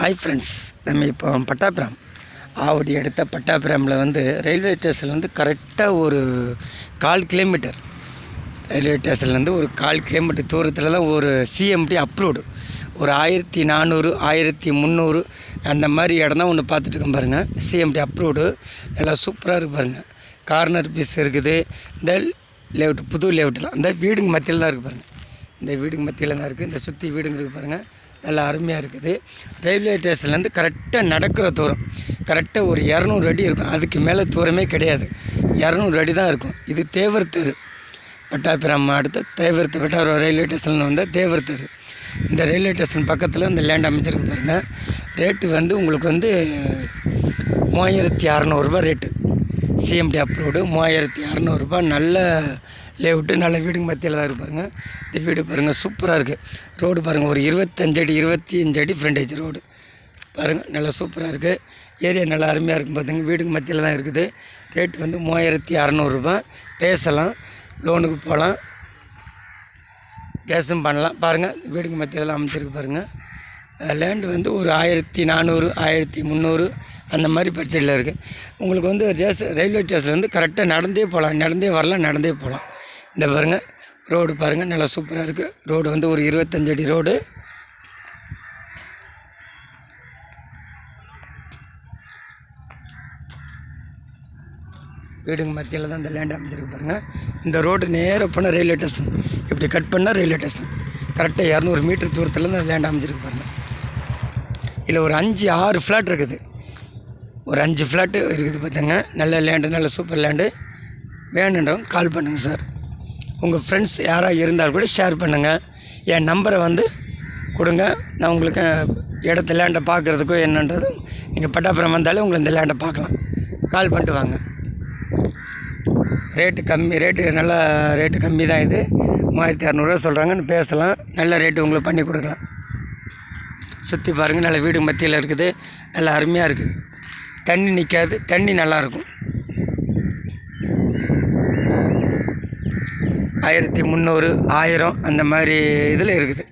Hi friends நம்ம இப்போ பட்டாபிராம். ஆவடி எடுத்த பட்டாபுரமில் வந்து ரயில்வே ஸ்டேஷன்லேருந்து கரெக்டாக ஒரு கால் கிலோமீட்டர் ரயில்வே ஸ்டேஷன்லேருந்து ஒரு கால் கிலோமீட்டர் தூரத்தில் தான் ஒரு சிஎம்டி அப்ரூவ்டு ஒரு ஆயிரத்தி நானூறு ஆயிரத்தி முந்நூறு அந்த மாதிரி இடம் தான் ஒன்று பார்த்துட்டு பாருங்கள் சிஎம்டி அப்ரூவ்டு நல்லா சூப்பராக இருக்கு பாருங்கள் கார்னர் பீஸ் இருக்குது. இந்த லேவுட் புது லேவுட் தான். இந்த வீடுங்க மத்தியில் தான் இருக்குது பாருங்கள் இந்த வீடுங்க மத்தியில் தான் இருக்குது இந்த சுற்றி வீடுங்க இருக்குது பாருங்கள் நல்லா அருமையாக இருக்குது. ரயில்வே ஸ்டேஷன்லேருந்து கரெக்டாக நடக்கிற தூரம். கரெக்டாக ஒரு இரநூறு அடி இருக்கும். அதுக்கு மேலே தூரமே கிடையாது. இரநூறு அடி தான் இருக்கும். இது தேவர் தெரு. பட்டாபிராம் அடுத்த தேவர் தெரு. பட்டாபுரம் ரயில்வே ஸ்டேஷனில் வந்தால் தேவர் தெரு. இந்த ரயில்வே ஸ்டேஷன் பக்கத்தில் இந்த லேண்ட் அமைச்சிருக்கு பாருங்கள் ரேட்டு வந்து உங்களுக்கு வந்து மூவாயிரத்தி அறநூறுபா ரேட்டு சிஎம்டி அப்ரூவ்டு மூவாயிரத்தி அறநூறுபா. நல்ல லேவுட்டு நல்ல வீடுங்க மத்தியில் தான் இருப்பாருங்க இந்த வீடு பாருங்கள் சூப்பராக இருக்குது ரோடு பாருங்கள் ஒரு இருபத்தஞ்சு அடி இருபத்தி அஞ்சு அடி ஃப்ரண்டேஜ் ரோடு. பாருங்கள் நல்லா சூப்பராக இருக்குது ஏரியா நல்லா அருமையாக இருக்கும் பார்த்துங்க வீடுக்கு மத்தியில் தான் இருக்குது. ரேட் வந்து மூவாயிரத்தி அறநூறுபா. பேசலாம் லோனுக்கு போகலாம் கேஸும் பண்ணலாம். பாருங்கள் வீடுக்கு மத்தியில் தான் அமைச்சிருக்கு பாருங்கள் லேண்டு வந்து ஒரு ஆயிரத்தி நானூறு ஆயிரத்தி முந்நூறு. அந்த மாதிரி பிரச்சனையில் இருக்குது உங்களுக்கு வந்து ரேஸ் ரயில்வே ஸ்டேஷன்லேருந்து கரெக்டாக நடந்தே போகலாம் நடந்தே வரலாம் நடந்தே போகலாம் இந்த பாருங்கள் ரோடு பாருங்கள் நல்லா சூப்பராக இருக்குது ரோடு வந்து ஒரு இருபத்தஞ்சு அடி ரோடு வீடுங்க மத்தியில் தான் இந்த லேண்ட் அமைஞ்சிருக்கு பாருங்கள் இந்த ரோடு நேராக போனால் ரயில்வே ஸ்டேஷன் இப்படி கட் பண்ணால் ரயில்வே ஸ்டேஷன் கரெக்டாக இரநூறு மீட்டர் தூரத்தில் தான் லேண்ட் அமைஞ்சிருக்கு பாருங்கள் இதில் ஒரு அஞ்சு ஆறு ஃப்ளாட் இருக்குது. ஒரு அஞ்சு ஃப்ளாட்டு இருக்குது பார்த்துங்க நல்ல லேண்டு நல்ல சூப்பர் லேண்டு வேணுன்றவங்க கால் பண்ணுங்கள் சார் உங்கள் ஃப்ரெண்ட்ஸ் யாராக இருந்தால் கூட ஷேர் பண்ணுங்கள் என் நம்பரை வந்து கொடுங்க. நான் உங்களுக்கு இடத்த லேண்டை பார்க்குறதுக்கோ என்னன்றது நீங்கள் பட்டாபுரம் வந்தாலே உங்களுக்கு இந்த லேண்டை பார்க்கலாம் கால் பண்ணிட்டு வாங்க. ரேட்டு கம்மி ரேட்டு நல்லா ரேட்டு கம்மி தான் இது. மூவாயிரத்தி இரநூறுவா சொல்கிறாங்கன்னு பேசலாம். நல்ல ரேட்டு உங்களுக்கு பண்ணி கொடுக்கலாம். சுற்றி பாருங்கள் நல்ல வீடு மத்தியில் இருக்குது. நல்லா அருமையாக இருக்குது. தண்ணி நிற்காது தண்ணி நல்லாயிருக்கும் ஆயிரத்தி முந்நூறு ஆயிரம் அந்த மாதிரி இதில் இருக்குது.